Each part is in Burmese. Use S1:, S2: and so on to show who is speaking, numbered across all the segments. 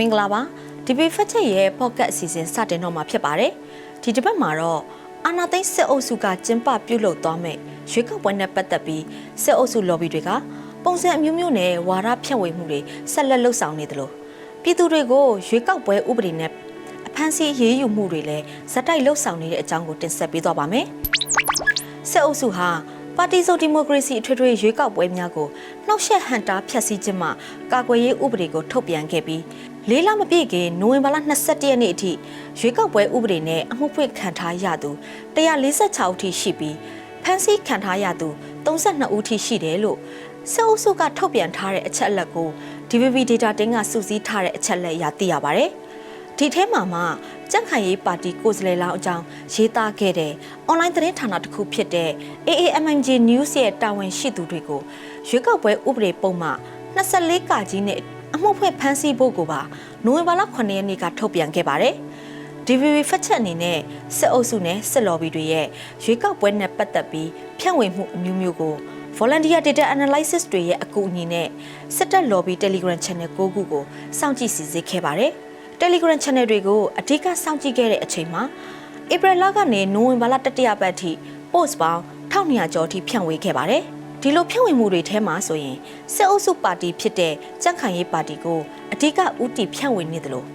S1: င်္ဂလာပါဒီပီဖက်ချက်ရဲ့ pocket အစီအစဉ်စတင်တော့မှာဖြစ်ပါတယ်ဒီတစ်ပတ်မှာတော့အာနာသိန်းစစ်အုပ်စုကကျင်းပပြုလုပ်သွားမယ်ရွေးကောက်ပွဲနဲ့ပတ်သက်ပြီးစစ်အုပ်စု lobby တွေကပုံစံအမျိုးမျိုးနဲ့ဝါဒဖြန့်ဝေမှုတွေဆက်လက်လှုပ်ဆောင်နေတယ်လို့ပြည်သူတွေကိုရွေးကောက်ပွဲဥပဒေနဲ့အဖမ်းဆီးရေးယူမှုတွေလည်းဇက်တိုက်လှုပ်ဆောင်နေတဲ့အကြောင်းကိုတင်ဆက်ပေးသွားပါမယ်စစ်အုပ်စုဟာပါတီစုံဒီမိုကရေစီအထွေထွေရွေးကောက်ပွဲများကိုနှောက်ယှက်ဟန်တာဖျက်ဆီးခြင်းမှကာကွယ်ရေးဥပဒေကိုထုတ်ပြန်ခဲ့ပြီး လေးလမပြည့်ခင်နိုဝင်ဘာလ22ရက်နေ့အထိရွေးကောက်ပွဲဥပဒေနဲ့အမှုဖွင့်ခံထားရသူ146ဦးထိရှိပြီးဖမ်းဆီးခံထားရသူ32ဦးထိရှိတယ်လို့စစ်အုပ်စုကထုတ်ပြန်ထားတဲ့အချက်အလက်ကို DVB data တင်းကစုစည်းထားတဲ့အချက်အလက်အရသိရပါတယ်။ဒီထဲမှာမှကြန့်ခိုင်ရေးပါတီကိုယ်စားလှယ်လောင်းအကြောင်းရေးသားခဲ့တဲ့အွန်လိုင်းသတင်းဌာနတစ်ခုဖြစ်တဲ့ AAMMG News ရဲ့တာဝန်ရှိသူတွေကိုရွေးကောက်ပွဲဥပဒေပုံမှ24ကကြီးနဲ့ အမှုဖွင့်ဖမ်းဆီးဖို့ကိုပါနိုဝင်ဘာလ9ရက်နေ့ကထုတ်ပြန်ခဲ့ပါတယ်။ DVB ဖက်ချက်အနေနဲ့စစ်အုပ်စုနဲ့စစ်လော်ဘီတွေရဲ့ရွေးကောက်ပွဲနဲ့ပတ်သက်ပြီးဖြန့်ဝေမှုအမျိုးမျိုးကို Volunteer Data Analysis တွေရဲ့အကူအညီနဲ့စစ်တပ် Lobby Telegram Channel 9ခုကိုစောင့်ကြည့်စီစစ်ခဲ့ပါတယ်။ Telegram Channel တွေကိုအဓိကစောင့်ကြည့်ခဲ့တဲ့အချိန်မှာဧပြီလကနေနိုဝင်ဘာလတတိယပတ်ထိ post ပေါင်း1200ကျော်ထိဖြန့်ဝေခဲ့ပါတယ်။ ဒီလိုဖြန့်ဝေမှုတွေထဲမှာဆိုရင်စစ်အုပ်စုပါတီဖြစ်တဲ့ကြန့်ခိုင်ရေးပါတီကိုအဓိကဥတီဖြန့်ဝေနေတယ်လို့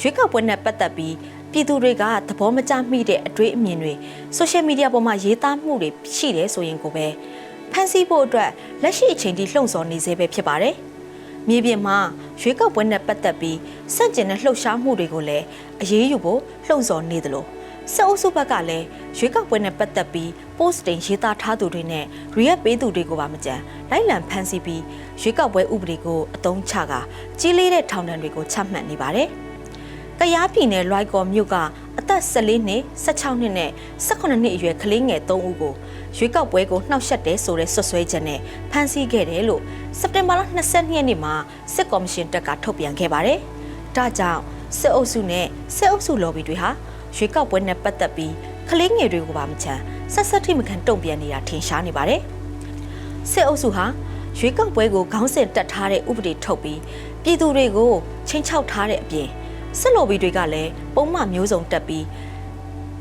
S1: ရွေးကောက်ပွဲနဲ့ပတ်သက်ပြီးပြည်သူတွေကသဘောမကျမိတဲ့အတွေ့အမြင်တွေဆိုရှယ်မီဒီယာပေါ်မှာရေးသားမှုတွေရှိတယ်ဆိုရင်ကိုပဲဖန်ဆီးဖို့အတွက်လက်ရှိအချိန်ထိလှုံ့ဆော်နေသေးပဲဖြစ်ပါတယ်။မြေပြင်မှာရွေးကောက်ပွဲနဲ့ပတ်သက်ပြီးစန့်ကျင်တဲ့လှုပ်ရှားမှုတွေကိုလည်းအရေးယူဖို့လှုံ့ဆော်နေတယ်လို့ စစ်အုပ်စုဘက်ကလည်းရွေးကောက်ပွဲနဲ့ပတ်သက်ပြီး post တင်ရေးသားထားသူတွေနဲ့ react ပေးသူတွေကိုပါမကြမ်းလိုက်လံဖမ်းဆီးပြီးရွေးကောက်ပွဲဥပဒေကိုအသုံးချကကြီးလေးတဲ့ထောင်ဒဏ်တွေကိုချမှတ်နေပါတယ်။ကရားပြည်နယ်လွိုက်ကော်မြို့ကအသက်14နှစ်16နှစ်နဲ့18နှစ်အရွယ်ကလေးငယ်3ဦးကိုရွေးကောက်ပွဲကိုနှောက်ယှက်တယ်ဆိုတဲ့ဆွဆွဲချက်နဲ့ဖမ်းဆီးခဲ့တယ်လို့စက်တင်ဘာလ22ရက်နေ့မှာစစ်ကော်မရှင်တပ်ကထုတ်ပြန်ခဲ့ပါတယ်။ဒါကြောင့်စစ်အုပ်စုနဲ့စစ်အုပ်စု lobby တွေဟာ ရွေးကောက်ပွဲနဲ့ပတ်သက်ပြီးကလေးငယ်တွေကိုပါမချမ်းဆက်ဆက်ထိမခံတုံ့ပြန်နေတာထင်ရှားနေပါတယ်။စစ်အုပ်စုဟာရွေးကောက်ပွဲကိုခေါင်းစဉ်တက်ထားတဲ့ဥပဒေထုတ်ပြီးပြည်သူတွေကိုချင်းချောက်ထားတဲ့အပြင်စစ်လိုဘီတွေကလည်းပုံမှန်မျိုးစုံတက်ပြီး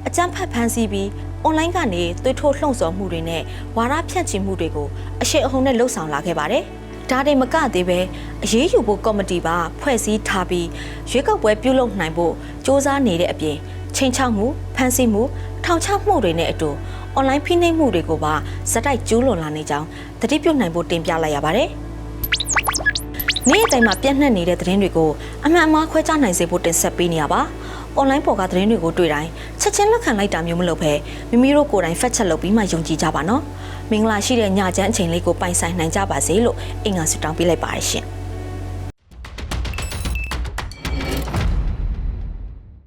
S1: အကြမ်းဖက်ဖမ်းဆီးပြီးအွန်လိုင်းကနေသွေးထိုးလှုံ့ဆော်မှုတွေနဲ့ဝါဒဖြန့်ချီမှုတွေကိုအရှိန်အဟုန်နဲ့လှုံ့ဆော်လာခဲ့ပါတယ်။ဒါတွေမကသေးပဲအရေးယူဖို့ကော်မတီပါဖွဲ့စည်းထားပြီးရွေးကောက်ပွဲပြုလုပ်နိုင်ဖို့စ조사နေတဲ့အပြင် ချိန်ချောက်မှုဖမ်းဆီးမှုထောင်ချမှုတွေနဲ့အတူအွန်လိုင်းဖိနှိပ်မှုတွေကိုပါစတိုက်ကျူးလွန်လာနေကြောင်းတတိပြုတ်နိုင်ဖို့တင်ပြလိုက်ရပါတယ်။နေ့တိုင်းမှာပြန့်နှံ့နေတဲ့သတင်းတွေကိုအမှန်အမှားခွဲခြားနိုင်စေဖို့တင်ဆက်ပေးနေရပါ။ online ပေါ်ကသတင်းတွေကိုတွေ့တိုင်းချက်ချင်းလက်ခံလိုက်တာမျိုးမလုပ်ဘဲမိမိတို့ကိုယ်တိုင်ဖတ်ချက်လုပ်ပြီးမှယုံကြည်ကြပါနော်။မင်္ဂလာရှိတဲ့ညချမ်းအချိန်လေးကိုပိုင်ဆိုင်နိုင်ကြပါစေလို့အင်္ဂါဆုတောင်းပေးလိုက်ပါတယ်ရှင်။